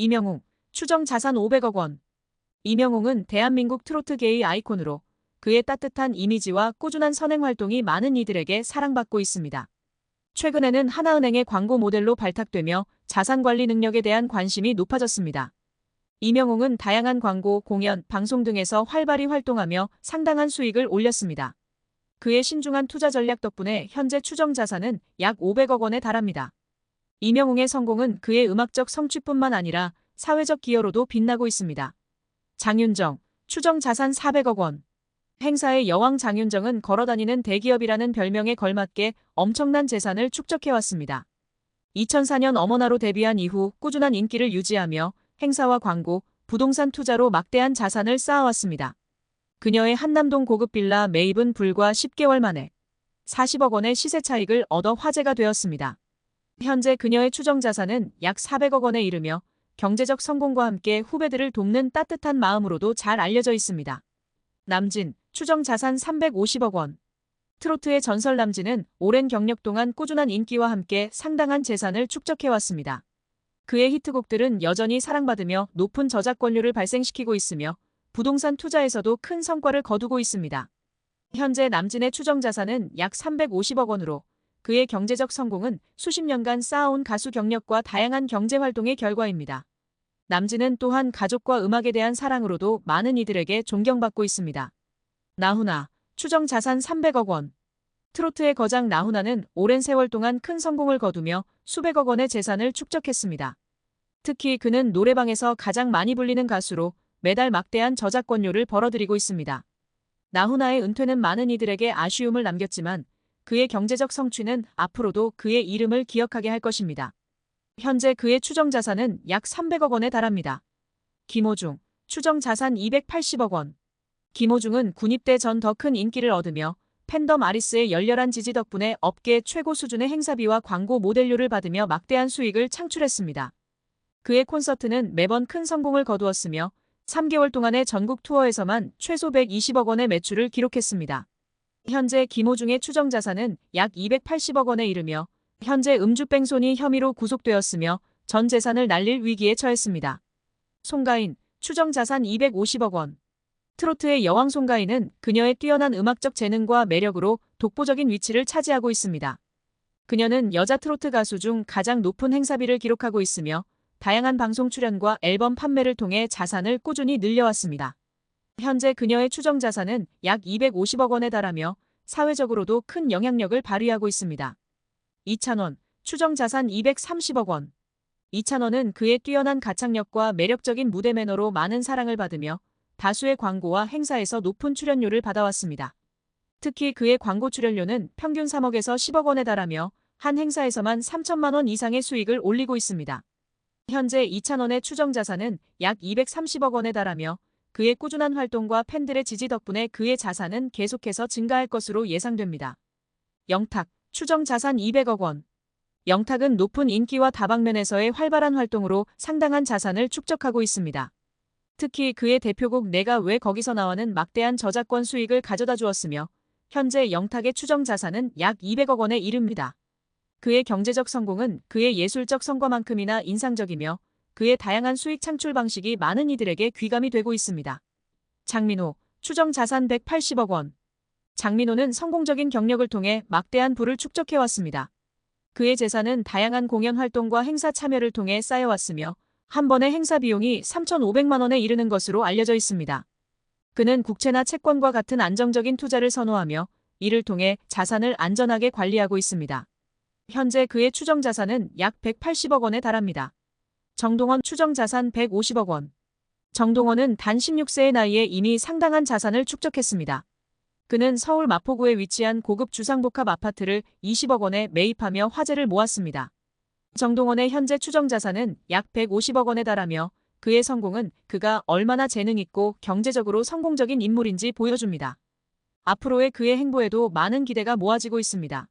이명웅, 추정 자산 500억 원. 이명웅은 대한민국 트로트계의 아이콘으로 그의 따뜻한 이미지와 꾸준한 선행 활동이 많은 이들에게 사랑받고 있습니다. 최근에는 하나은행의 광고 모델로 발탁되며 자산 관리 능력에 대한 관심이 높아졌습니다. 이명웅은 다양한 광고, 공연, 방송 등에서 활발히 활동하며 상당한 수익을 올렸습니다. 그의 신중한 투자 전략 덕분에 현재 추정 자산은 약 500억 원에 달합니다. 이명웅의 성공은 그의 음악적 성취뿐만 아니라 사회적 기여로도 빛나고 있습니다. 장윤정, 추정 자산 400억 원. 행사의 여왕 장윤정은 걸어다니는 대기업이라는 별명에 걸맞게 엄청난 재산을 축적해왔습니다. 2004년 어머나로 데뷔한 이후 꾸준한 인기를 유지하며 행사와 광고, 부동산 투자로 막대한 자산을 쌓아왔습니다. 그녀의 한남동 고급 빌라 매입은 불과 10개월 만에 40억 원의 시세 차익을 얻어 화제가 되었습니다. 현재 그녀의 추정 자산은 약 400억 원에 이르며 경제적 성공과 함께 후배들을 돕는 따뜻한 마음으로도 잘 알려져 있습니다. 남진, 추정 자산 350억 원. 트로트의 전설 남진은 오랜 경력 동안 꾸준한 인기와 함께 상당한 재산을 축적해왔습니다. 그의 히트곡들은 여전히 사랑받으며 높은 저작권료를 발생시키고 있으며 부동산 투자에서도 큰 성과를 거두고 있습니다. 현재 남진의 추정 자산은 약 350억 원으로 그의 경제적 성공은 수십 년간 쌓아온 가수 경력과 다양한 경제 활동의 결과입니다. 남진은 또한 가족과 음악에 대한 사랑으로도 많은 이들에게 존경받고 있습니다. 나훈아, 추정 자산 300억 원. 트로트의 거장 나훈아는 오랜 세월 동안 큰 성공을 거두며 수백억 원의 재산을 축적했습니다. 특히 그는 노래방에서 가장 많이 불리는 가수로 매달 막대한 저작권료를 벌어들이고 있습니다. 나훈아의 은퇴는 많은 이들에게 아쉬움을 남겼지만 그의 경제적 성취는 앞으로도 그의 이름을 기억하게 할 것입니다. 현재 그의 추정 자산은 약 300억 원에 달합니다. 김호중, 추정 자산 280억 원. 김호중은 군입대 전 더 큰 인기를 얻으며 팬덤 아리스의 열렬한 지지 덕분에 업계 최고 수준의 행사비와 광고 모델료를 받으며 막대한 수익을 창출했습니다. 그의 콘서트는 매번 큰 성공을 거두었으며 3개월 동안의 전국 투어에서만 최소 120억 원의 매출을 기록했습니다. 현재 김호중의 추정 자산은 약 280억 원에 이르며 현재 음주뺑소니 혐의로 구속되었으며 전 재산을 날릴 위기에 처했습니다. 송가인, 추정 자산 250억 원. 트로트의 여왕 송가인은 그녀의 뛰어난 음악적 재능과 매력으로 독보적인 위치를 차지하고 있습니다. 그녀는 여자 트로트 가수 중 가장 높은 행사비를 기록하고 있으며 다양한 방송 출연과 앨범 판매를 통해 자산을 꾸준히 늘려왔습니다. 현재 그녀의 추정 자산은 약 250억 원에 달하며 사회적으로도 큰 영향력을 발휘하고 있습니다. 이찬원, 추정 자산 230억 원. 이찬원은 그의 뛰어난 가창력과 매력적인 무대 매너로 많은 사랑을 받으며 다수의 광고와 행사에서 높은 출연료를 받아왔습니다. 특히 그의 광고 출연료는 평균 3억에서 10억 원에 달하며 한 행사에서만 3천만 원 이상의 수익을 올리고 있습니다. 현재 이찬원의 추정 자산은 약 230억 원에 달하며 그의 꾸준한 활동과 팬들의 지지 덕분에 그의 자산은 계속해서 증가할 것으로 예상됩니다. 영탁, 추정 자산 200억 원. 영탁은 높은 인기와 다방면에서의 활발한 활동으로 상당한 자산을 축적하고 있습니다. 특히 그의 대표곡 내가 왜 거기서 나와는 막대한 저작권 수익을 가져다 주었으며 현재 영탁의 추정 자산은 약 200억 원에 이릅니다. 그의 경제적 성공은 그의 예술적 성과만큼이나 인상적이며 그의 다양한 수익 창출 방식이 많은 이들에게 귀감이 되고 있습니다. 장민호, 추정 자산 180억 원. 장민호는 성공적인 경력을 통해 막대한 부를 축적해왔습니다. 그의 재산은 다양한 공연 활동과 행사 참여를 통해 쌓여왔으며 한 번의 행사 비용이 3,500만 원에 이르는 것으로 알려져 있습니다. 그는 국채나 채권과 같은 안정적인 투자를 선호하며 이를 통해 자산을 안전하게 관리하고 있습니다. 현재 그의 추정 자산은 약 180억 원에 달합니다. 정동원 추정 자산 150억 원. 정동원은 단 16세의 나이에 이미 상당한 자산을 축적했습니다. 그는 서울 마포구에 위치한 고급 주상복합 아파트를 20억 원에 매입하며 화제를 모았습니다. 정동원의 현재 추정 자산은 약 150억 원에 달하며 그의 성공은 그가 얼마나 재능 있고 경제적으로 성공적인 인물인지 보여줍니다. 앞으로의 그의 행보에도 많은 기대가 모아지고 있습니다.